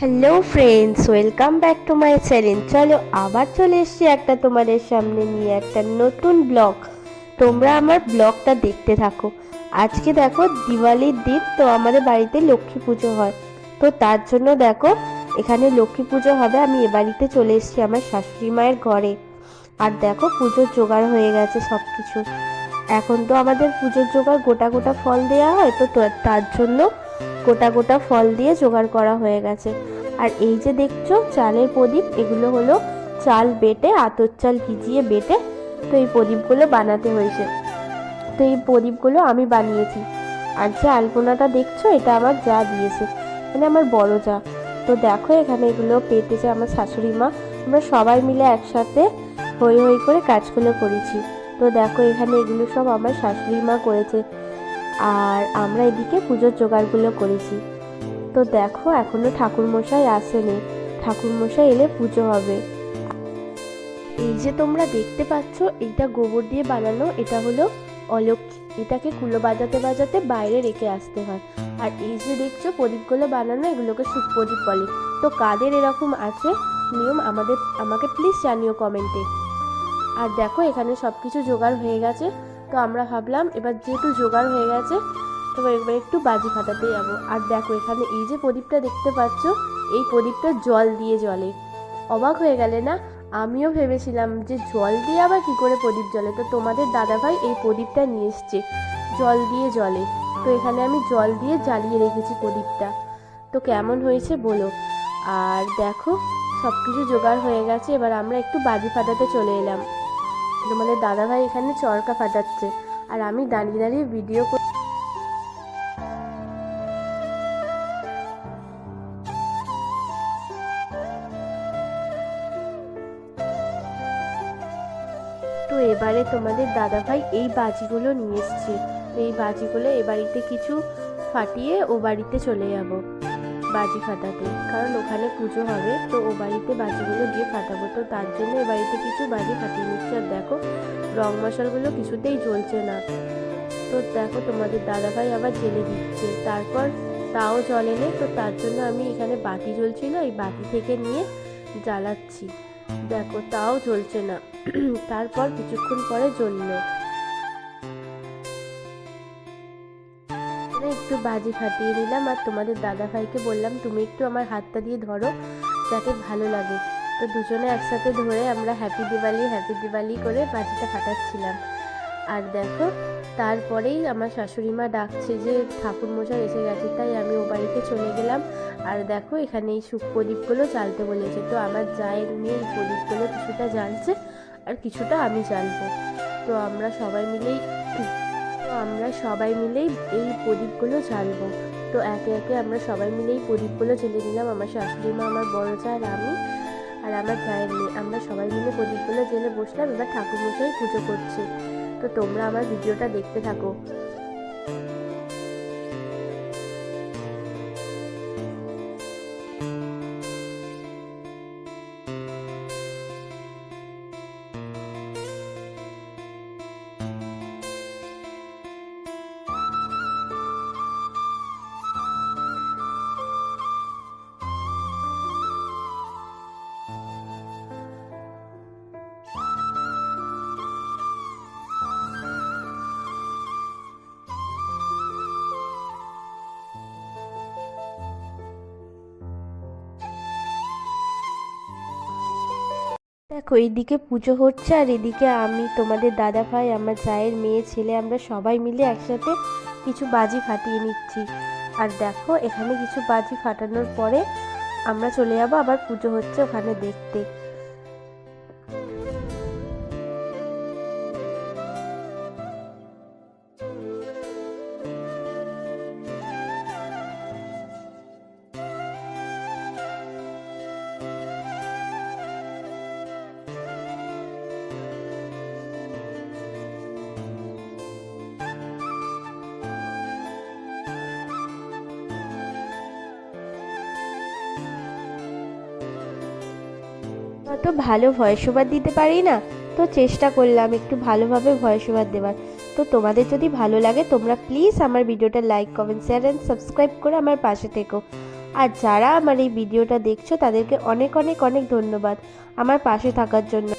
Hello friends welcome back to my channel চলো, আবার চলে এসেছি একটা তোমাদের সামনে নিয়ে একটা নতুন ব্লগ তোমরা আমার ব্লগটা দেখতে থাকো। আজকে দেখো, দিওয়ালির দিন, তো আমাদের বাড়িতে লক্ষ্মী পুজো হয়। তো তার জন্য দেখো, এখানে লক্ষ্মী পুজো হবে, আমি এ বাড়িতে চলে এসেছি আমার শাশুড়ি মায়ের ঘরে। আর দেখো, পুজোর জোগাড় হয়ে গেছে সব কিছু এখন তো আমাদের পুজোর জোগাড় গোটা গোটা ফল দেওয়া হয় তো তার জন্য গোটা গোটা ফল দিয়ে জোগাড় করা হয়ে গেছে। আর এই যে দেখছ, চালের প্রদীপ, এগুলো হলো চাল বেটে, আতর চাল ভিজিয়ে বেটে, তো এই প্রদীপগুলো বানাতে হয়েছে। তো এই প্রদীপগুলো আমি বানিয়েছি। আর যে আলপনাটা দেখছ, এটা আমার যা দিয়েছে। মানে আমার বড় যা। তো দেখো, এখানে এগুলো পেতেছে আমার শাশুড়ি মা, আমরা সবাই মিলে একসাথে হই হই করে কাজগুলো করেছি। তো দেখো, এখানে এগুলো সব আমার শাশুড়ি মা করেছে। আর আমরা এদিকে পুজোর জোগাড়গুলো করেছি। তো দেখো, এখনও ঠাকুরমশাই আসেনি। ঠাকুরমশাই এলে পুজো হবে। এই যে তোমরা দেখতে পাচ্ছ, এইটা গোবর দিয়ে বানানো, এটা হলো অলক্ষ্মী। এটাকে কুলো বাজাতে বাজাতে বাইরে রেখে আসতে হয়। আর এই যে দেখছ, প্রদীপগুলো বানানো, এগুলোকে সুখ প্রদীপ বলে। তো কাদের এরকম আছে নিয়ম, আমাদের, আমাকে প্লিজ জানিও কমেন্টে আর দেখো, এখানে সব কিছু জোগাড় হয়ে গেছে। তো আমরা ভাবলাম এবার যেহেতু জোগাড় হয়ে গেছে তো এবার একটু বাজি ফাটাতে যাব। আর দেখো এখানে এই যে প্রদীপটা দেখতে পাচ্ছ, এই প্রদীপটা জল দিয়ে জ্বলে। অবাক হয়ে গেলে না? আমিও ভেবেছিলাম যে জল দিয়ে আবার কি করে প্রদীপ জ্বলে? তো তোমাদের দাদাভাই এই প্রদীপটা নিয়ে এসছে। জল দিয়ে জ্বলে। তো এখানে আমি জল দিয়ে জ্বালিয়ে রেখেছি প্রদীপটা। তো কেমন হয়েছে বলো? আর দেখো সব কিছু জোগাড় হয়ে গেছে, এবার আমরা একটু বাজি ফাটাতে চলে এলাম। তোমাদের দাদাভাই এখানে চরকা ফাটাচ্ছে। আর আমি দাঁড়িয়ে দাঁড়িয়ে ভিডিও তো এবারে তোমাদের দাদাভাই এই বাজিগুলো নিয়ে এসছে। এই বাজিগুলো এ বাড়িতে কিছু ফাটিয়ে ও বাড়িতে চলে যাব। বাজি ফাটাতে। কারণ ওখানে পুজো হবে, তো ও বাড়িতে বাজিগুলো গিয়ে ফাটাবো। তো তার জন্য এ বাড়িতে কিছু বাজি ফাটিয়ে নিচ্ছে। আর দেখো, রং মশালগুলো কিছুতেই জ্বলছে না। তো দেখো, তোমাদের দাদাভাই আবার জেলে দিচ্ছে। তারপর তাও জ্বলেনি তো তার জন্য আমি এখানে বাতি জ্বলছিল। এই বাতি থেকে নিয়ে জ্বালাচ্ছি। দেখো, তাও জ্বলছে না। তারপর কিছুক্ষণ পরে জ্বললো। এখানে একটু বাজি ফাটিয়ে নিলাম আর তোমাদের দাদা ভাইকে বললাম, তুমি একটু আমার হাতটা দিয়ে ধরো, যাতে ভালো লাগে। তো দুজনে একসাথে ধরে আমরা হ্যাপি দিওয়ালি হ্যাপি দিওয়ালি করে বাজিটা ফাটাচ্ছিলাম। আর দেখো, তারপরেই আমার শাশুড়ি মা ডাকছে যে ঠাকুর মশাই এসে গেছে। তাই আমি ও বাড়িতে চলে গেলাম। আর দেখো, এখানে এই সুখ প্রদীপগুলো জ্বালতে বলেছে। তো আমার জায়ের নিয়ে এই প্রদীপগুলো কিছুটা জ্বালছে আর কিছুটা আমি জ্বালবো। তো আমরা সবাই মিলেই তো আমরা সবাই মিলেই এই প্রদীপগুলো জ্বালবো। তো একে একে আমরা সবাই মিলে এই প্রদীপগুলো জ্বেলে নিলাম আমার শাশুড়ি মা, আমার বড় চা আর আমি আর আমার জায়ের মেয়ে। আমরা সবাই মিলে প্রদীপগুলো জেলে বসলাম। এবার ঠাকুর মশাই পুজো করছি। তো তোমরা আমার ভিডিওটা দেখতে থাকো। দেখো, এইদিকে পুজো হচ্ছে আর এদিকে আমি, তোমাদের দাদা ভাই, আমার চায়ের মেয়ে, ছেলে, আমরা সবাই মিলে একসাথে কিছু বাজি ফাটিয়ে নিচ্ছি। আর দেখো, এখানে কিছু বাজি ফাটানোর পরে আমরা চলে যাব, আবার পুজো হচ্ছে ওখানে দেখতে। অত ভালো ভয়েস ওভার দিতে পারি না? তো চেষ্টা করলাম একটু ভালোভাবে ভয়েস ওভার দেওয়ার। তো তোমাদের যদি ভালো লাগে, তোমরা প্লিজ আমার ভিডিওটা like comment share and subscribe করে আমার পাশে থেকো। আর যারা আমার এই ভিডিওটা দেখছ, তাদেরকে অনেক অনেক অনেক ধন্যবাদ আমার পাশে থাকার জন্য।